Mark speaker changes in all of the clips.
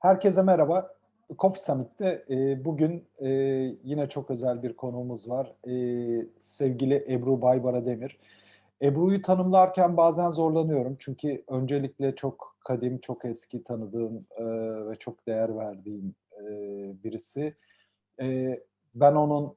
Speaker 1: Herkese merhaba. Coffee Summit'te e, bugün e, yine çok özel bir konuğumuz var. E, sevgili Ebru Baybara Demir. Ebru'yu tanımlarken bazen zorlanıyorum. Çünkü öncelikle çok kadim, çok eski tanıdığım e, ve çok değer verdiğim e, birisi. E, ben onun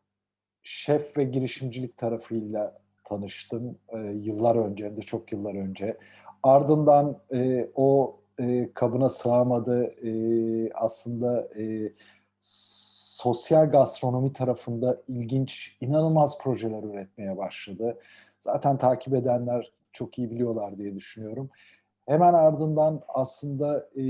Speaker 1: şef ve girişimcilik tarafıyla tanıştım e, yıllar önce, hem de çok yıllar önce. Ardından e, o e, kabına sığamadı. E, aslında e, sosyal gastronomi tarafında ilginç, inanılmaz projeler üretmeye başladı. Zaten takip edenler çok iyi biliyorlar diye düşünüyorum. Hemen ardından aslında e,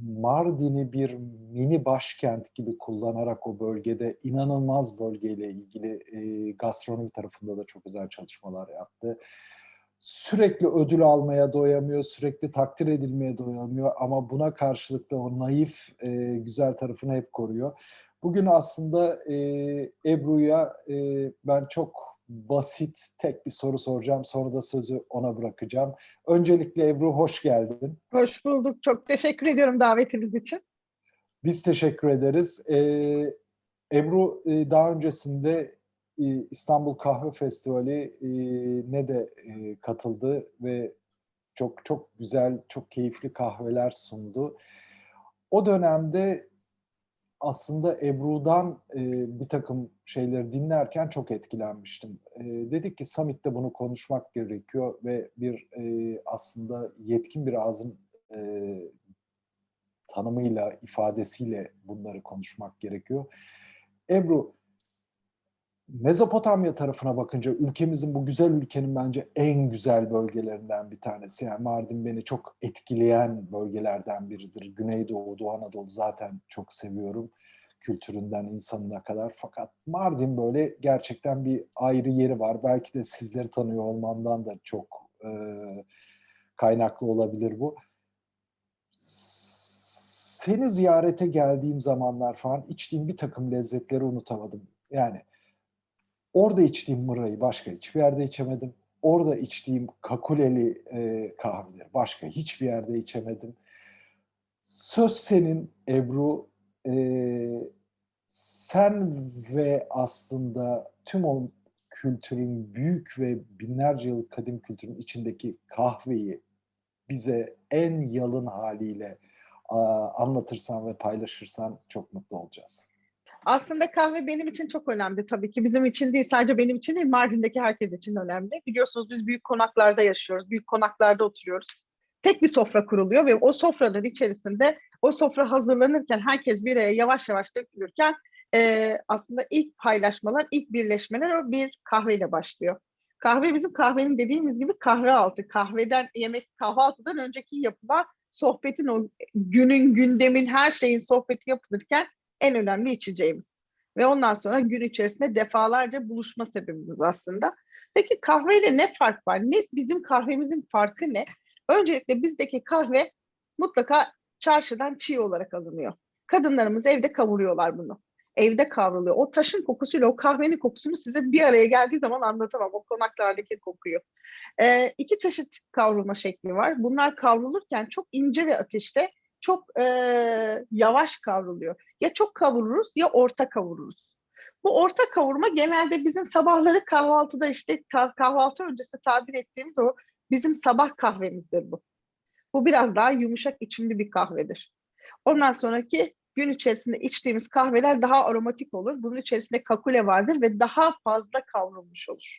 Speaker 1: Mardin'i bir mini başkent gibi kullanarak o bölgede inanılmaz bölgeyle ilgili e, gastronomi tarafında da çok güzel çalışmalar yaptı sürekli ödül almaya doyamıyor, sürekli takdir edilmeye doyamıyor ama buna karşılık da o naif, e, güzel tarafını hep koruyor. Bugün aslında e, Ebru'ya e, ben çok basit tek bir soru soracağım. Sonra da sözü ona bırakacağım. Öncelikle Ebru hoş geldin.
Speaker 2: Hoş bulduk. Çok teşekkür ediyorum davetiniz için.
Speaker 1: Biz teşekkür ederiz. E, Ebru e, daha öncesinde İstanbul Kahve Festivali ne de katıldı ve çok çok güzel, çok keyifli kahveler sundu. O dönemde aslında Ebru'dan bir takım şeyleri dinlerken çok etkilenmiştim. Dedik ki Summit'te bunu konuşmak gerekiyor ve bir aslında yetkin bir ağzın tanımıyla, ifadesiyle bunları konuşmak gerekiyor. Ebru, Mezopotamya tarafına bakınca ülkemizin bu güzel ülkenin bence en güzel bölgelerinden bir tanesi. Yani Mardin beni çok etkileyen bölgelerden biridir. Güneydoğu, Doğu Anadolu zaten çok seviyorum kültüründen insanına kadar. Fakat Mardin böyle gerçekten bir ayrı yeri var. Belki de sizleri tanıyor olmamdan da çok e, kaynaklı olabilir bu. Seni ziyarete geldiğim zamanlar falan içtiğim bir takım lezzetleri unutamadım. Yani Orada içtiğim mırayı başka hiçbir yerde içemedim. Orada içtiğim kakuleli e, kahveleri başka hiçbir yerde içemedim. Söz senin Ebru. E, sen ve aslında tüm o kültürün büyük ve binlerce yıl kadim kültürün içindeki kahveyi bize en yalın haliyle anlatırsan ve paylaşırsan çok mutlu olacağız.
Speaker 2: Aslında kahve benim için çok önemli tabii ki. Bizim için değil, sadece benim için değil, Mardin'deki herkes için önemli. Biliyorsunuz biz büyük konaklarda yaşıyoruz, büyük konaklarda oturuyoruz. Tek bir sofra kuruluyor ve o sofraların içerisinde o sofra hazırlanırken herkes bir araya yavaş yavaş dökülürken e, aslında ilk paylaşmalar, ilk birleşmeler bir kahveyle başlıyor. Kahve bizim kahvenin dediğimiz gibi kahve altı. Kahveden, yemek kahvaltıdan önceki yapılan sohbetin o günün, gündemin, her şeyin sohbeti yapılırken en önemli içeceğimiz. Ve ondan sonra gün içerisinde defalarca buluşma sebebimiz aslında. Peki kahveyle ne fark var? Ne, bizim kahvemizin farkı ne? Öncelikle bizdeki kahve mutlaka çarşıdan çiğ olarak alınıyor. Kadınlarımız evde kavuruyorlar bunu. Evde kavruluyor. O taşın kokusuyla o kahvenin kokusunu size bir araya geldiği zaman anlatamam. O konaklardaki kokuyu. Ee, iki çeşit kavrulma şekli var. Bunlar kavrulurken çok ince ve ateşte çok e, yavaş kavruluyor. Ya çok kavururuz ya orta kavururuz. Bu orta kavurma genelde bizim sabahları kahvaltıda işte kahvaltı öncesi tabir ettiğimiz o bizim sabah kahvemizdir bu. Bu biraz daha yumuşak içimli bir kahvedir. Ondan sonraki gün içerisinde içtiğimiz kahveler daha aromatik olur. Bunun içerisinde kakule vardır ve daha fazla kavrulmuş olur.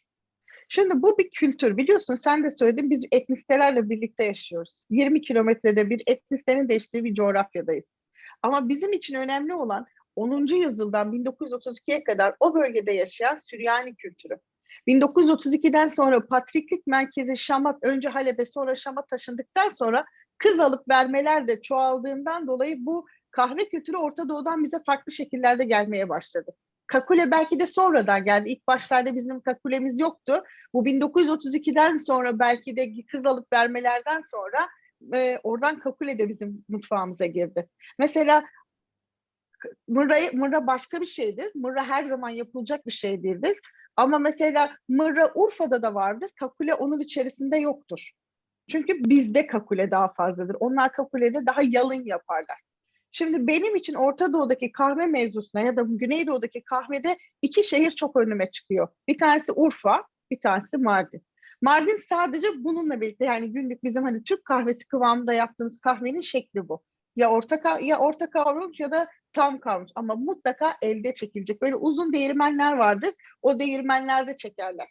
Speaker 2: Şimdi bu bir kültür. Biliyorsun sen de söyledin biz etnisitelerle birlikte yaşıyoruz. 20 kilometrede bir etnisitenin değiştiği bir coğrafyadayız. Ama bizim için önemli olan 10. yüzyıldan 1932'ye kadar o bölgede yaşayan Süryani kültürü. 1932'den sonra Patriklik merkezi Şam'a, önce Halep'e sonra Şam'a taşındıktan sonra kız alıp vermeler de çoğaldığından dolayı bu kahve kültürü Orta Doğu'dan bize farklı şekillerde gelmeye başladı. Kakule belki de sonradan geldi. İlk başlarda bizim kakulemiz yoktu. Bu 1932'den sonra belki de kız alıp vermelerden sonra e, oradan kakule de bizim mutfağımıza girdi. Mesela mırra, mırra başka bir şeydir. Mırra her zaman yapılacak bir şey değildir. Ama mesela mırra Urfa'da da vardır. Kakule onun içerisinde yoktur. Çünkü bizde kakule daha fazladır. Onlar kakuleleri daha yalın yaparlar. Şimdi benim için Orta Doğu'daki kahve mevzusuna ya da Güneydoğu'daki kahvede iki şehir çok önüme çıkıyor. Bir tanesi Urfa, bir tanesi Mardin. Mardin sadece bununla birlikte yani günlük bizim hani Türk kahvesi kıvamında yaptığımız kahvenin şekli bu. Ya orta ya orta kavrulmuş ya da tam kavrulmuş ama mutlaka elde çekilecek. Böyle uzun değirmenler vardır. O değirmenlerde çekerler.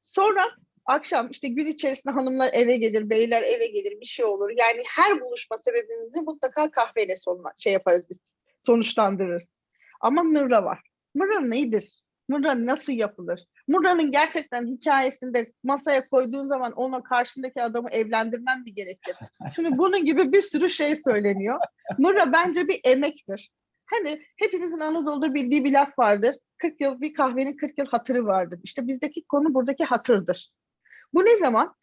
Speaker 2: Sonra akşam işte gün içerisinde hanımlar eve gelir, beyler eve gelir, bir şey olur. Yani her buluşma sebebimizi mutlaka kahveyle sonuna, şey yaparız biz, sonuçlandırırız. Ama mırra var. Mırra nedir? Mırra nasıl yapılır? Mırra'nın gerçekten hikayesinde masaya koyduğun zaman ona karşındaki adamı evlendirmen mi gerekir? Şimdi bunun gibi bir sürü şey söyleniyor. Mırra bence bir emektir. Hani hepimizin Anadolu'da bildiği bir laf vardır. 40 yıl bir kahvenin 40 yıl hatırı vardır. İşte bizdeki konu buradaki hatırdır. Bu ne zaman?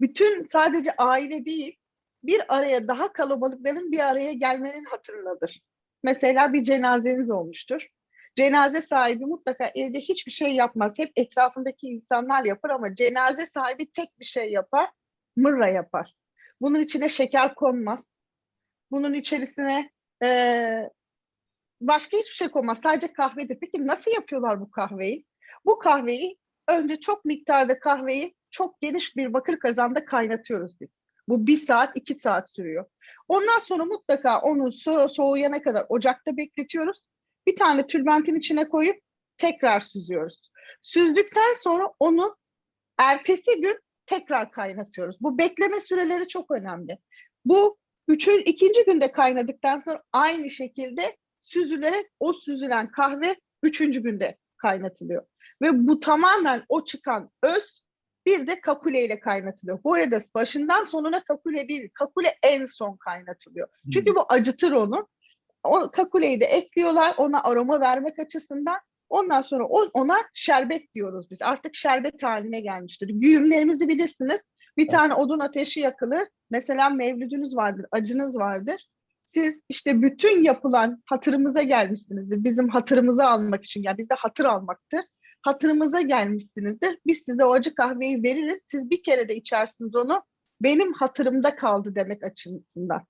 Speaker 2: Bütün sadece aile değil, bir araya daha kalabalıkların bir araya gelmenin hatırınadır. Mesela bir cenazeniz olmuştur. Cenaze sahibi mutlaka evde hiçbir şey yapmaz. Hep etrafındaki insanlar yapar ama cenaze sahibi tek bir şey yapar, mırra yapar. Bunun içine şeker konmaz. Bunun içerisine eee, başka hiçbir şey konmaz. Sadece kahvedir. Peki nasıl yapıyorlar bu kahveyi? Bu kahveyi önce çok miktarda kahveyi çok geniş bir bakır kazanda kaynatıyoruz biz. Bu bir saat, iki saat sürüyor. Ondan sonra mutlaka onu so- soğuyana kadar ocakta bekletiyoruz. Bir tane tülbentin içine koyup tekrar süzüyoruz. Süzdükten sonra onu ertesi gün tekrar kaynatıyoruz. Bu bekleme süreleri çok önemli. Bu üçün, ikinci günde kaynadıktan sonra aynı şekilde süzülerek o süzülen kahve üçüncü günde kaynatılıyor. Ve bu tamamen o çıkan öz bir de kakule ile kaynatılıyor. Bu arada başından sonuna kakule değil, kakule en son kaynatılıyor. Çünkü bu acıtır onu. O kakuleyi de ekliyorlar ona aroma vermek açısından. Ondan sonra ona şerbet diyoruz biz. Artık şerbet haline gelmiştir. Güğümlerimizi bilirsiniz. Bir tane odun ateşi yakılır. Mesela mevlüdünüz vardır, acınız vardır. Siz işte bütün yapılan hatırımıza gelmişsinizdir. Bizim hatırımızı almak için. Yani bizde hatır almaktır hatırımıza gelmişsinizdir. Biz size o acı kahveyi veririz. Siz bir kere de içersiniz onu. Benim hatırımda kaldı demek açısından.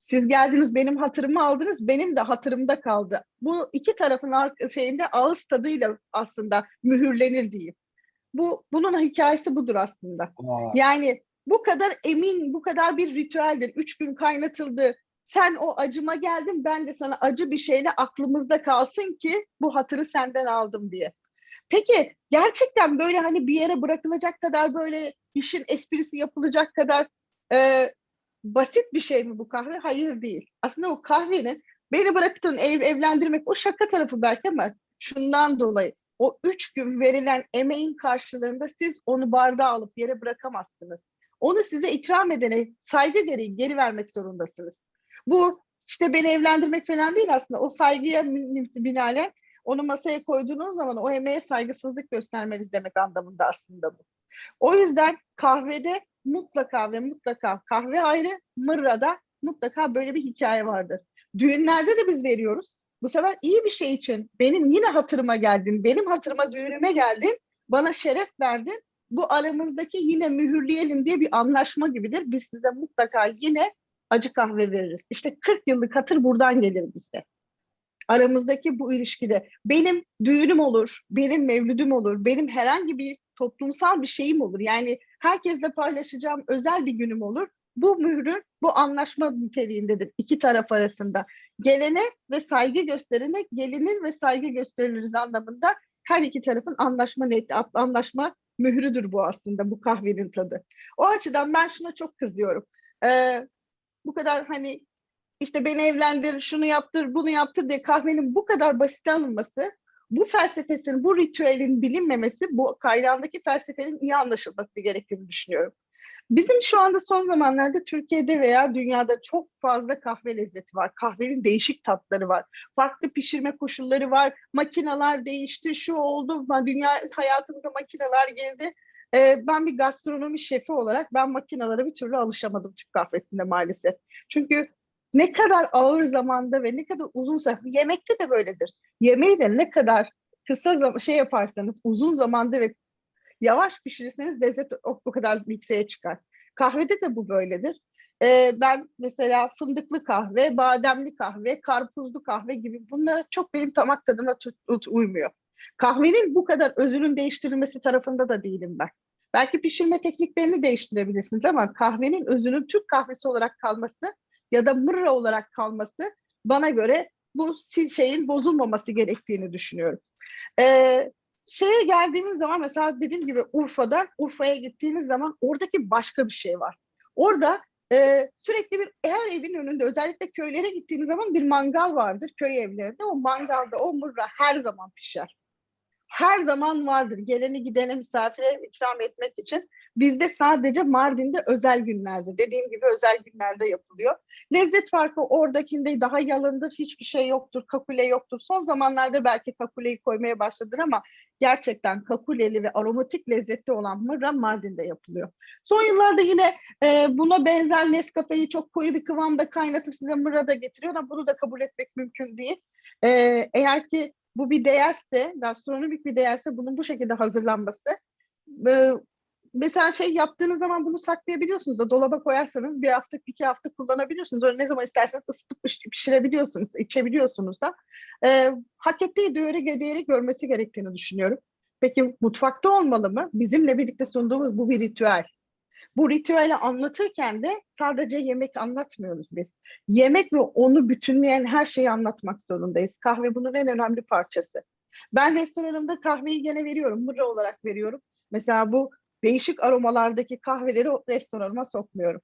Speaker 2: Siz geldiniz benim hatırımı aldınız. Benim de hatırımda kaldı. Bu iki tarafın şeyinde ağız tadıyla aslında mühürlenir diyeyim. Bu bunun hikayesi budur aslında.
Speaker 1: Vay.
Speaker 2: Yani bu kadar emin, bu kadar bir ritüeldir. Üç gün kaynatıldı. Sen o acıma geldin, ben de sana acı bir şeyle aklımızda kalsın ki bu hatırı senden aldım diye. Peki gerçekten böyle hani bir yere bırakılacak kadar böyle işin esprisi yapılacak kadar e, basit bir şey mi bu kahve? Hayır değil. Aslında o kahvenin beni bıraktın ev, evlendirmek o şaka tarafı belki ama şundan dolayı o üç gün verilen emeğin karşılığında siz onu bardağa alıp yere bırakamazsınız. Onu size ikram edene saygı gereği geri vermek zorundasınız. Bu işte beni evlendirmek falan değil aslında. O saygıya binaen onu masaya koyduğunuz zaman o emeğe saygısızlık göstermeniz demek anlamında aslında bu. O yüzden kahvede mutlaka ve mutlaka kahve ayrı, mırrada mutlaka böyle bir hikaye vardır. Düğünlerde de biz veriyoruz. Bu sefer iyi bir şey için benim yine hatırıma geldin, benim hatırıma düğünüme geldin, bana şeref verdin. Bu aramızdaki yine mühürleyelim diye bir anlaşma gibidir. Biz size mutlaka yine acı kahve veririz. İşte 40 yıllık hatır buradan gelir bize aramızdaki bu ilişkide benim düğünüm olur, benim mevlüdüm olur, benim herhangi bir toplumsal bir şeyim olur. Yani herkesle paylaşacağım özel bir günüm olur. Bu mührü, bu anlaşma niteliğindedir iki taraf arasında. Gelene ve saygı gösterene gelinir ve saygı gösteriliriz anlamında her iki tarafın anlaşma net, anlaşma mührüdür bu aslında bu kahvenin tadı. O açıdan ben şuna çok kızıyorum. Ee, bu kadar hani işte beni evlendir, şunu yaptır, bunu yaptır diye kahvenin bu kadar basit alınması, bu felsefesinin, bu ritüelin bilinmemesi, bu kaynağındaki felsefenin iyi anlaşılması gerektiğini düşünüyorum. Bizim şu anda son zamanlarda Türkiye'de veya dünyada çok fazla kahve lezzeti var. Kahvenin değişik tatları var. Farklı pişirme koşulları var. Makineler değişti, şu oldu. Dünya hayatımıza makineler girdi. Ee, ben bir gastronomi şefi olarak ben makinalara bir türlü alışamadım Türk kahvesinde maalesef. Çünkü ne kadar ağır zamanda ve ne kadar uzun süre yemekte de böyledir. Yemeği de ne kadar kısa zaman şey yaparsanız uzun zamanda ve yavaş pişirirseniz lezzet o, o kadar yükseğe çıkar. Kahvede de bu böyledir. e, ben mesela fındıklı kahve, bademli kahve, karpuzlu kahve gibi bunlar çok benim damak tadıma uymuyor. Kahvenin bu kadar özünün değiştirilmesi tarafında da değilim ben. Belki pişirme tekniklerini değiştirebilirsiniz ama kahvenin özünün Türk kahvesi olarak kalması ya da mırra olarak kalması bana göre bu şeyin bozulmaması gerektiğini düşünüyorum. Ee, şeye geldiğimiz zaman mesela dediğim gibi Urfa'da, Urfa'ya gittiğimiz zaman oradaki başka bir şey var. Orada e, sürekli bir her evin önünde özellikle köylere gittiğiniz zaman bir mangal vardır köy evlerinde. O mangalda o mırra her zaman pişer. Her zaman vardır. Geleni gidene misafire ikram etmek için. Bizde sadece Mardin'de özel günlerde, dediğim gibi özel günlerde yapılıyor. Lezzet farkı oradakinde daha yalındır, hiçbir şey yoktur, kakule yoktur. Son zamanlarda belki kakuleyi koymaya başladılar ama gerçekten kakuleli ve aromatik lezzetli olan mırra Mardin'de yapılıyor. Son yıllarda yine e, buna benzer Nescafe'yi çok koyu bir kıvamda kaynatıp size mırra da getiriyor ama bunu da kabul etmek mümkün değil. E, eğer ki bu bir değerse, gastronomik bir değerse bunun bu şekilde hazırlanması e, mesela şey yaptığınız zaman bunu saklayabiliyorsunuz da dolaba koyarsanız bir hafta iki hafta kullanabiliyorsunuz. Öyle ne zaman isterseniz ısıtıp piş- pişirebiliyorsunuz, içebiliyorsunuz da. Ee, hak ettiği değeri, değeri görmesi gerektiğini düşünüyorum. Peki mutfakta olmalı mı? Bizimle birlikte sunduğumuz bu bir ritüel. Bu ritüeli anlatırken de sadece yemek anlatmıyoruz biz. Yemek ve onu bütünleyen her şeyi anlatmak zorundayız. Kahve bunun en önemli parçası. Ben restoranımda kahveyi gene veriyorum, mırra olarak veriyorum. Mesela bu değişik aromalardaki kahveleri restoranıma sokmuyorum.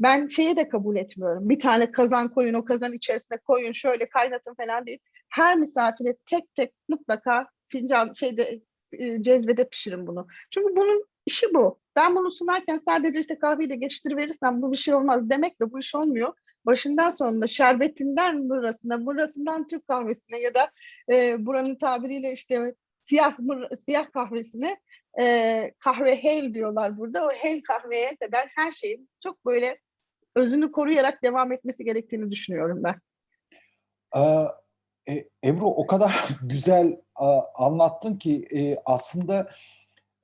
Speaker 2: Ben şeyi de kabul etmiyorum. Bir tane kazan koyun, o kazan içerisine koyun, şöyle kaynatın falan değil. Her misafire tek tek mutlaka fincan şeyde e, cezvede pişirin bunu. Çünkü bunun işi bu. Ben bunu sunarken sadece işte kahveyi de geçiştiriverirsem bu bir şey olmaz demekle bu iş olmuyor. Başından sonunda şerbetinden mırrasına, mırrasından Türk kahvesine ya da e, buranın tabiriyle işte siyah siyah kahvesine e, kahve hale diyorlar burada. O hale kahveye kadar her şeyin çok böyle özünü koruyarak devam etmesi gerektiğini düşünüyorum ben.
Speaker 1: Ee, e, Ebru o kadar güzel a, anlattın ki e, aslında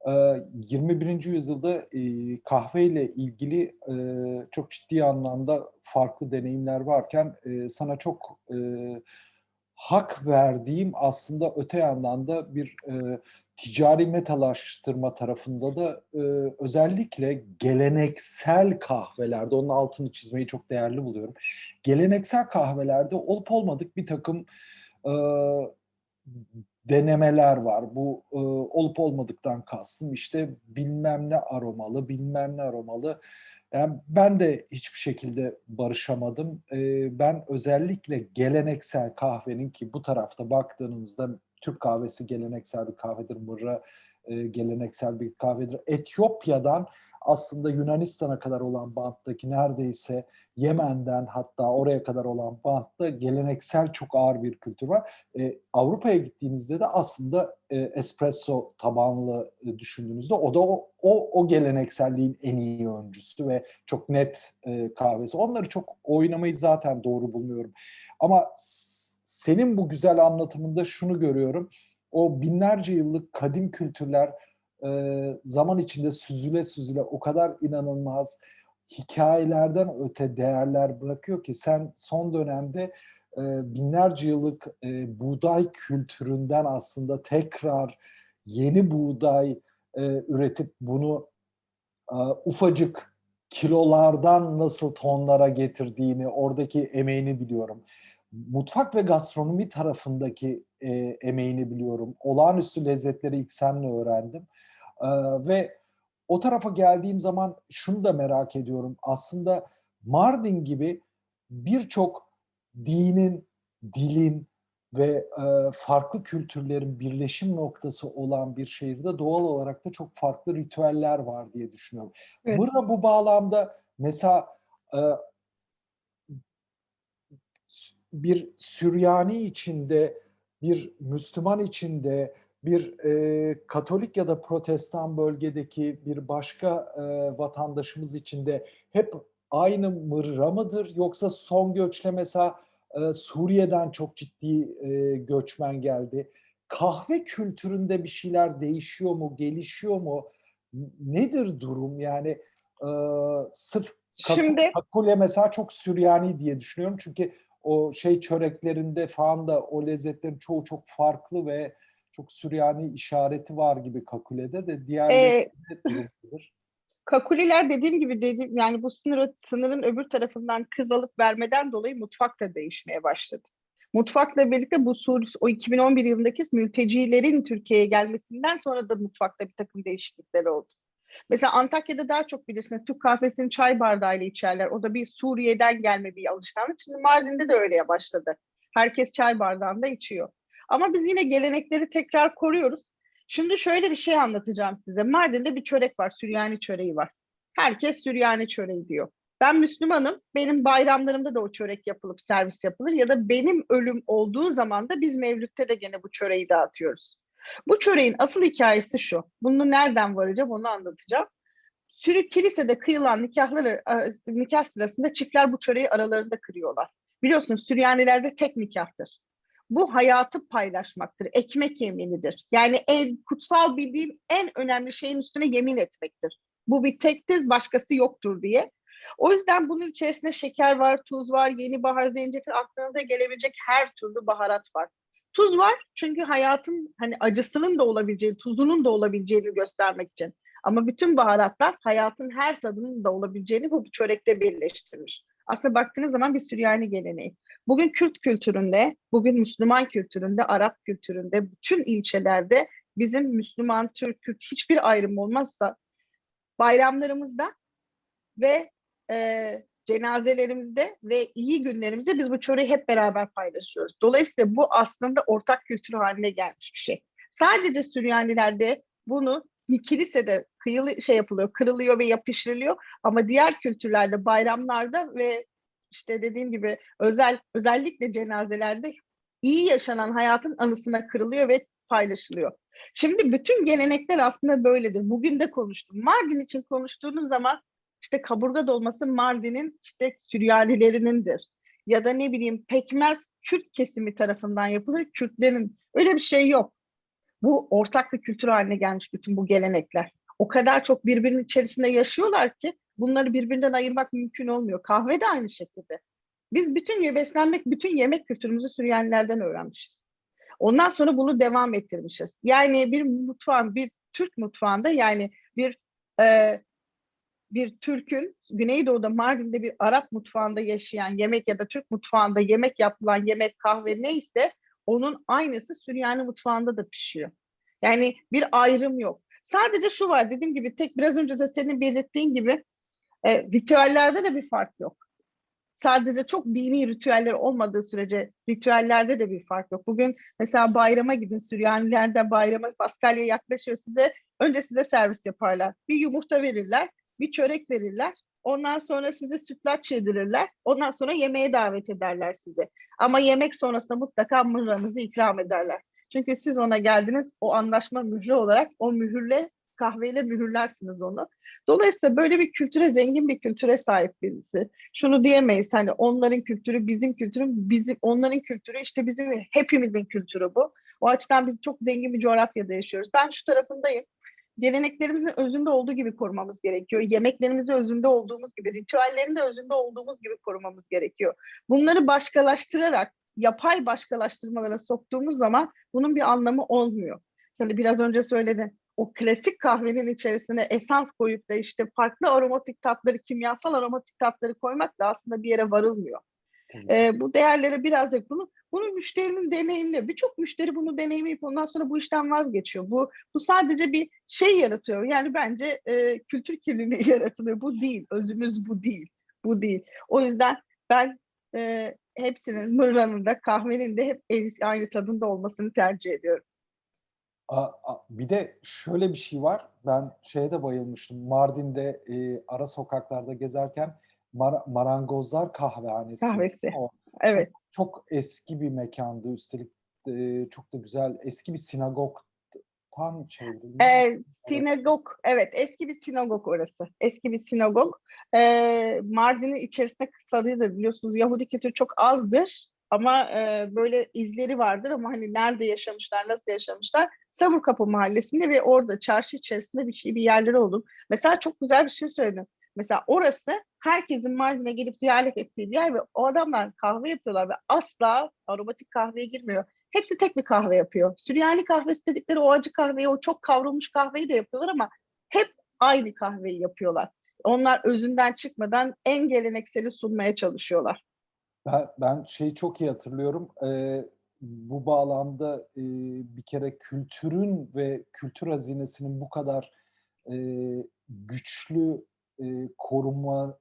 Speaker 1: 21. yüzyılda kahveyle ilgili çok ciddi anlamda farklı deneyimler varken sana çok hak verdiğim aslında öte yandan da bir ticari metalaştırma tarafında da özellikle geleneksel kahvelerde onun altını çizmeyi çok değerli buluyorum. Geleneksel kahvelerde olup olmadık bir takım denemeler var. Bu e, olup olmadıktan kastım işte bilmem ne aromalı, bilmem ne aromalı. Yani ben de hiçbir şekilde barışamadım. E, ben özellikle geleneksel kahvenin ki bu tarafta baktığınızda Türk kahvesi geleneksel bir kahvedir, mırra e, geleneksel bir kahvedir. Etiyopya'dan aslında Yunanistan'a kadar olan banttaki neredeyse Yemen'den hatta oraya kadar olan bantta geleneksel çok ağır bir kültür var. E, Avrupa'ya gittiğinizde de aslında e, espresso tabanlı e, düşündüğünüzde o da o, o, o gelenekselliğin en iyi öncüsü ve çok net e, kahvesi. Onları çok oynamayı zaten doğru bulmuyorum. Ama senin bu güzel anlatımında şunu görüyorum. O binlerce yıllık kadim kültürler e, zaman içinde süzüle süzüle o kadar inanılmaz hikayelerden öte değerler bırakıyor ki sen son dönemde e, binlerce yıllık e, buğday kültüründen aslında tekrar yeni buğday e, üretip bunu ufacık kilolardan nasıl tonlara getirdiğini, oradaki emeğini biliyorum. Mutfak ve gastronomi tarafındaki e, emeğini biliyorum. Olağanüstü lezzetleri ilk seninle öğrendim. E, ve o tarafa geldiğim zaman şunu da merak ediyorum. Aslında Mardin gibi birçok dinin, dilin ve e, farklı kültürlerin birleşim noktası olan bir şehirde doğal olarak da çok farklı ritüeller var diye düşünüyorum.
Speaker 2: Evet.
Speaker 1: Burada bu bağlamda mesela e, bir Süryani içinde, bir Müslüman içinde, bir e, Katolik ya da Protestan bölgedeki bir başka e, vatandaşımız için de hep aynı mırra mıdır? Yoksa son göçle mesela e, Suriye'den çok ciddi e, göçmen geldi. Kahve kültüründe bir şeyler değişiyor mu, gelişiyor mu? Nedir durum? Yani e, sırf
Speaker 2: Şimdi
Speaker 1: Kakule mesela çok Süryani diye düşünüyorum. Çünkü o şey çöreklerinde falan da o lezzetlerin çoğu çok farklı ve çok Süryani işareti var gibi Kakule'de de diğer
Speaker 2: e,
Speaker 1: durumdadır.
Speaker 2: Kakuliler dediğim gibi dediğim yani bu sınır sınırın öbür tarafından kız alıp vermeden dolayı mutfak da değişmeye başladı. Mutfakla birlikte bu Sur, o 2011 yılındaki mültecilerin Türkiye'ye gelmesinden sonra da mutfakta bir takım değişiklikler oldu. Mesela Antakya'da daha çok bilirsiniz Türk kahvesini çay bardağıyla içerler. O da bir Suriye'den gelme bir alışkanlık. Şimdi Mardin'de de öyle başladı. Herkes çay bardağında içiyor. Ama biz yine gelenekleri tekrar koruyoruz. Şimdi şöyle bir şey anlatacağım size. Mardin'de bir çörek var, Süryani çöreği var. Herkes Süryani çöreği diyor. Ben Müslümanım, benim bayramlarımda da o çörek yapılıp servis yapılır ya da benim ölüm olduğu zaman da biz Mevlüt'te de gene bu çöreği dağıtıyoruz. Bu çöreğin asıl hikayesi şu. Bunu nereden varacağım onu anlatacağım. Sürü kilisede kıyılan nikahları nikah sırasında çiftler bu çöreği aralarında kırıyorlar. Biliyorsunuz Süryanilerde tek nikahtır. Bu hayatı paylaşmaktır. Ekmek yeminidir. Yani en kutsal bildiğin en önemli şeyin üstüne yemin etmektir. Bu bir tektir, başkası yoktur diye. O yüzden bunun içerisinde şeker var, tuz var, yeni bahar, zencefil, aklınıza gelebilecek her türlü baharat var. Tuz var çünkü hayatın hani acısının da olabileceği, tuzunun da olabileceğini göstermek için. Ama bütün baharatlar hayatın her tadının da olabileceğini bu çörekte birleştirmiş. Aslında baktığınız zaman bir Süryani geleneği. Bugün Kürt kültüründe, bugün Müslüman kültüründe, Arap kültüründe, bütün ilçelerde bizim Müslüman, Türk, Kürt hiçbir ayrım olmazsa bayramlarımızda ve e, cenazelerimizde ve iyi günlerimizde biz bu çöreği hep beraber paylaşıyoruz. Dolayısıyla bu aslında ortak kültür haline gelmiş bir şey. Sadece Süryanilerde bunu kilisede kıyılı şey yapılıyor, kırılıyor ve yapıştırılıyor ama diğer kültürlerde, bayramlarda ve işte dediğim gibi özel özellikle cenazelerde iyi yaşanan hayatın anısına kırılıyor ve paylaşılıyor. Şimdi bütün gelenekler aslında böyledir. Bugün de konuştum. Mardin için konuştuğunuz zaman işte kaburga dolması Mardin'in işte Süryanilerinindir. Ya da ne bileyim pekmez Kürt kesimi tarafından yapılır. Kürtlerin öyle bir şey yok. Bu ortak bir kültür haline gelmiş bütün bu gelenekler. O kadar çok birbirinin içerisinde yaşıyorlar ki bunları birbirinden ayırmak mümkün olmuyor. Kahve de aynı şekilde. Biz bütün beslenmek, bütün yemek kültürümüzü Süryanilerden öğrenmişiz. Ondan sonra bunu devam ettirmişiz. Yani bir mutfağın, bir Türk mutfağında yani bir e, bir Türk'ün Güneydoğu'da Mardin'de bir Arap mutfağında yaşayan yemek ya da Türk mutfağında yemek yapılan yemek kahve neyse onun aynısı Süryani mutfağında da pişiyor. Yani bir ayrım yok. Sadece şu var dediğim gibi tek biraz önce de senin belirttiğin gibi e, ritüellerde de bir fark yok. Sadece çok dini ritüeller olmadığı sürece ritüellerde de bir fark yok. Bugün mesela bayrama gidin Süryanilerde bayrama Paskalya yaklaşıyor size önce size servis yaparlar. Bir yumurta verirler bir çörek verirler. Ondan sonra sizi sütlaç yedirirler. Ondan sonra yemeğe davet ederler sizi. Ama yemek sonrasında mutlaka mırranızı ikram ederler. Çünkü siz ona geldiniz o anlaşma mührü olarak o mühürle kahveyle mühürlersiniz onu. Dolayısıyla böyle bir kültüre, zengin bir kültüre sahip birisi. Şunu diyemeyiz hani onların kültürü bizim kültürüm, bizim onların kültürü işte bizim hepimizin kültürü bu. O açıdan biz çok zengin bir coğrafyada yaşıyoruz. Ben şu tarafındayım geleneklerimizin özünde olduğu gibi korumamız gerekiyor. Yemeklerimizi özünde olduğumuz gibi, ritüellerin de özünde olduğumuz gibi korumamız gerekiyor. Bunları başkalaştırarak, yapay başkalaştırmalara soktuğumuz zaman bunun bir anlamı olmuyor. Sen biraz önce söyledin. O klasik kahvenin içerisine esans koyup da işte farklı aromatik tatları, kimyasal aromatik tatları koymak da aslında bir yere varılmıyor. Ee, bu değerlere birazcık bunu bunu müşterinin deneyimli. Birçok müşteri bunu deneyimleyip ondan sonra bu işten vazgeçiyor. Bu bu sadece bir şey yaratıyor. Yani bence e, kültür kirliliği yaratılıyor. Bu değil. Özümüz bu değil. Bu değil. O yüzden ben e, hepsinin mırranın da kahvenin de hep aynı tadında olmasını tercih ediyorum.
Speaker 1: Bir de şöyle bir şey var. Ben şeye de bayılmıştım. Mardin'de e, ara sokaklarda gezerken Mar Marangozlar Kahvehanesi.
Speaker 2: Kahvesi. O, evet.
Speaker 1: Çok, çok eski bir mekandı. Üstelik e, çok da güzel. Eski bir sinagogtan çevrildi.
Speaker 2: Ee, sinagog, evet. Eski bir sinagog orası. Eski bir sinagog. Ee, Mardin'in içerisinde kısalıydı biliyorsunuz. Yahudi kültürü çok azdır. Ama e, böyle izleri vardır ama hani nerede yaşamışlar, nasıl yaşamışlar? Samurkapı Mahallesi'nde ve orada çarşı içerisinde bir şey bir yerleri oldu. Mesela çok güzel bir şey söyledin. Mesela orası herkesin Mardin'e gelip ziyaret ettiği bir yer ve o adamlar kahve yapıyorlar ve asla aromatik kahveye girmiyor. Hepsi tek bir kahve yapıyor. Süryani kahvesi dedikleri o acı kahveyi, o çok kavrulmuş kahveyi de yapıyorlar ama hep aynı kahveyi yapıyorlar. Onlar özünden çıkmadan en gelenekseli sunmaya çalışıyorlar.
Speaker 1: Ben, ben şeyi çok iyi hatırlıyorum. Ee, bu bağlamda e, bir kere kültürün ve kültür hazinesinin bu kadar e, güçlü e, korunması,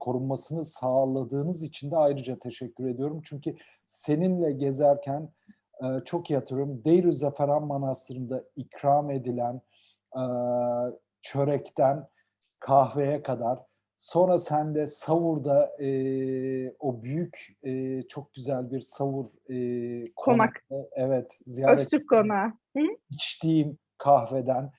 Speaker 1: korunmasını sağladığınız için de ayrıca teşekkür ediyorum. Çünkü seninle gezerken e, çok iyi hatırlıyorum. Deir-i Zeferan Manastırı'nda ikram edilen e, çörekten kahveye kadar Sonra sen de Savur'da e, o büyük e, çok güzel bir Savur e,
Speaker 2: Konak.
Speaker 1: konakta, evet ziyaret
Speaker 2: Öztürk konağı. Hı?
Speaker 1: içtiğim kahveden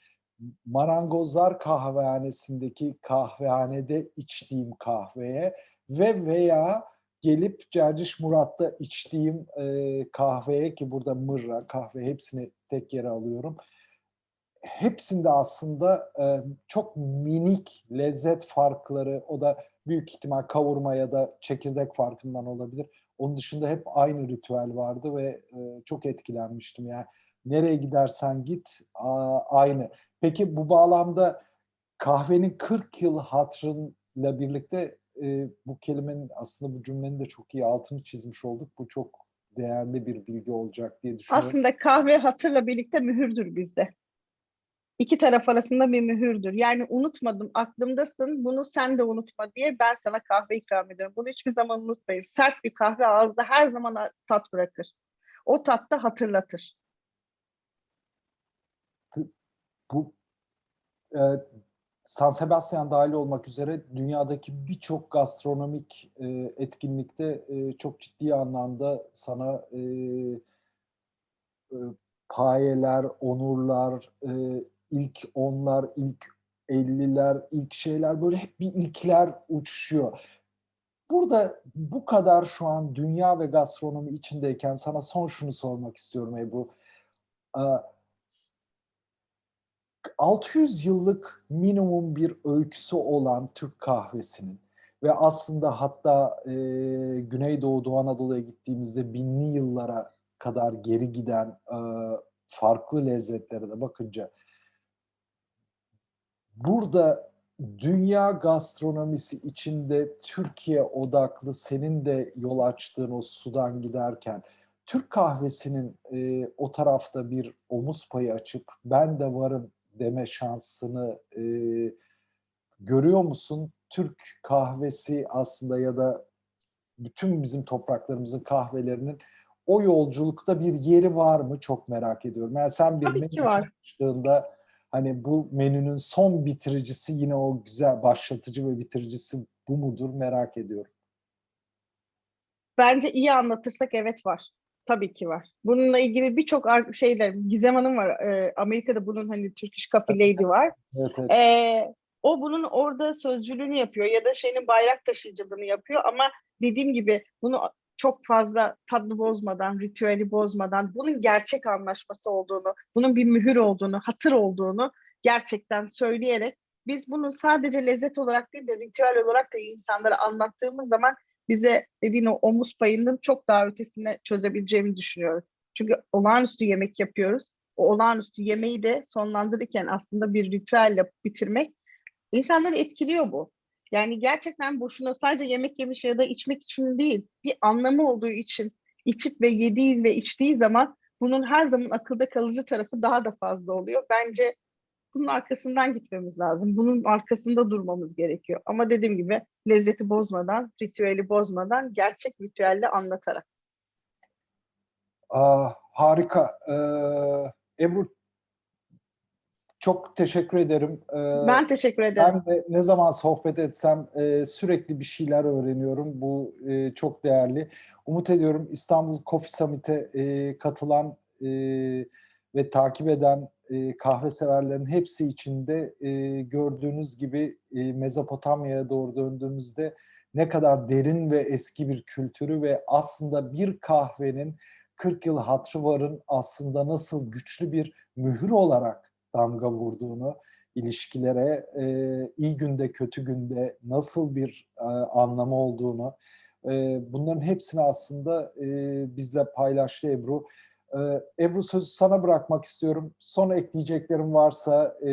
Speaker 1: Marangozlar Kahvehanesi'ndeki kahvehanede içtiğim kahveye ve veya gelip Cerciş Murat'ta içtiğim e, kahveye ki burada mırra, kahve hepsini tek yere alıyorum. Hepsinde aslında e, çok minik lezzet farkları, o da büyük ihtimal kavurma ya da çekirdek farkından olabilir. Onun dışında hep aynı ritüel vardı ve e, çok etkilenmiştim. Yani nereye gidersen git aynı. Peki bu bağlamda kahvenin 40 yıl hatırıyla birlikte e, bu kelimenin aslında bu cümlenin de çok iyi altını çizmiş olduk. Bu çok değerli bir bilgi olacak diye düşünüyorum.
Speaker 2: Aslında kahve hatırla birlikte mühürdür bizde. İki taraf arasında bir mühürdür. Yani unutmadım, aklımdasın, bunu sen de unutma diye ben sana kahve ikram ediyorum. Bunu hiçbir zaman unutmayın. Sert bir kahve ağızda her zaman tat bırakır. O tat da hatırlatır.
Speaker 1: Bu e, San Sebastian dahil olmak üzere dünyadaki birçok gastronomik e, etkinlikte e, çok ciddi anlamda sana e, e, payeler, onurlar, e, ilk onlar, ilk 50'ler, ilk şeyler böyle hep bir ilkler uçuşuyor. Burada bu kadar şu an dünya ve gastronomi içindeyken sana son şunu sormak istiyorum Ebru. Ee, 600 yıllık minimum bir öyküsü olan Türk kahvesinin ve aslında hatta e, Güneydoğu Doğu Anadolu'ya gittiğimizde binli yıllara kadar geri giden e, farklı lezzetlere de bakınca burada dünya gastronomisi içinde Türkiye odaklı senin de yol açtığın o sudan giderken Türk kahvesinin e, o tarafta bir omuz payı açıp ben de varım deme şansını e, görüyor musun? Türk kahvesi aslında ya da bütün bizim topraklarımızın kahvelerinin o yolculukta bir yeri var mı? Çok merak ediyorum. Yani sen bir
Speaker 2: Tabii
Speaker 1: menü çalıştığında hani bu menünün son bitiricisi yine o güzel başlatıcı ve bitiricisi bu mudur merak ediyorum.
Speaker 2: Bence iyi anlatırsak evet var. Tabii ki var. Bununla ilgili birçok şeyler, Gizem Hanım var. e, Amerika'da bunun hani Turkish Coffee Lady var.
Speaker 1: Evet, evet.
Speaker 2: Ee, o bunun orada sözcülüğünü yapıyor ya da şeyin bayrak taşıyıcılığını yapıyor ama dediğim gibi bunu çok fazla tadını bozmadan, ritüeli bozmadan, bunun gerçek anlaşması olduğunu, bunun bir mühür olduğunu, hatır olduğunu gerçekten söyleyerek biz bunu sadece lezzet olarak değil de ritüel olarak da insanlara anlattığımız zaman bize dediğin o omuz payının çok daha ötesine çözebileceğimi düşünüyorum. Çünkü olağanüstü yemek yapıyoruz. O olağanüstü yemeği de sonlandırırken aslında bir ritüelle bitirmek insanları etkiliyor bu. Yani gerçekten boşuna sadece yemek yemiş ya da içmek için değil, bir anlamı olduğu için içip ve yediği ve içtiği zaman bunun her zaman akılda kalıcı tarafı daha da fazla oluyor. Bence bunun arkasından gitmemiz lazım. Bunun arkasında durmamız gerekiyor. Ama dediğim gibi lezzeti bozmadan, ritüeli bozmadan, gerçek ritüelle anlatarak.
Speaker 1: Aa, harika. Ee, Ebru çok teşekkür ederim. Ee,
Speaker 2: Ben teşekkür ederim.
Speaker 1: Ben de ne zaman sohbet etsem e, sürekli bir şeyler öğreniyorum. Bu e, çok değerli. Umut ediyorum İstanbul Coffee Summit'e e, katılan e, ve takip eden e, kahve severlerin hepsi içinde e, gördüğünüz gibi e, Mezopotamya'ya doğru döndüğümüzde ne kadar derin ve eski bir kültürü ve aslında bir kahvenin 40 yıl hatrı varın aslında nasıl güçlü bir mühür olarak damga vurduğunu ilişkilere e, iyi günde kötü günde nasıl bir e, anlamı olduğunu e, bunların hepsini aslında e, bizle paylaştı Ebru. E, Ebru sözü sana bırakmak istiyorum. Son ekleyeceklerim varsa e,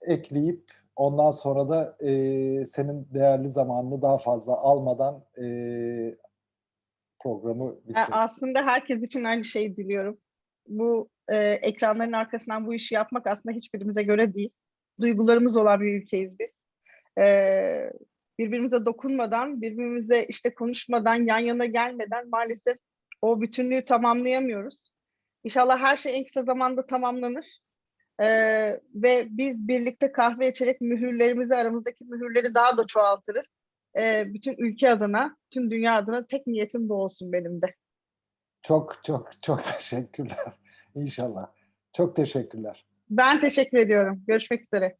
Speaker 1: ekleyip ondan sonra da e, senin değerli zamanını daha fazla almadan e, programı bitirelim.
Speaker 2: aslında herkes için aynı şeyi diliyorum. Bu e, ekranların arkasından bu işi yapmak aslında hiçbirimize göre değil. Duygularımız olan bir ülkeyiz biz. E, birbirimize dokunmadan, birbirimize işte konuşmadan, yan yana gelmeden maalesef o bütünlüğü tamamlayamıyoruz. İnşallah her şey en kısa zamanda tamamlanır. E, ve biz birlikte kahve içerek mühürlerimizi, aramızdaki mühürleri daha da çoğaltırız. E, bütün ülke adına, tüm dünya adına tek niyetim bu olsun benim de.
Speaker 1: Çok çok çok teşekkürler. İnşallah. Çok teşekkürler.
Speaker 2: Ben teşekkür ediyorum. Görüşmek üzere.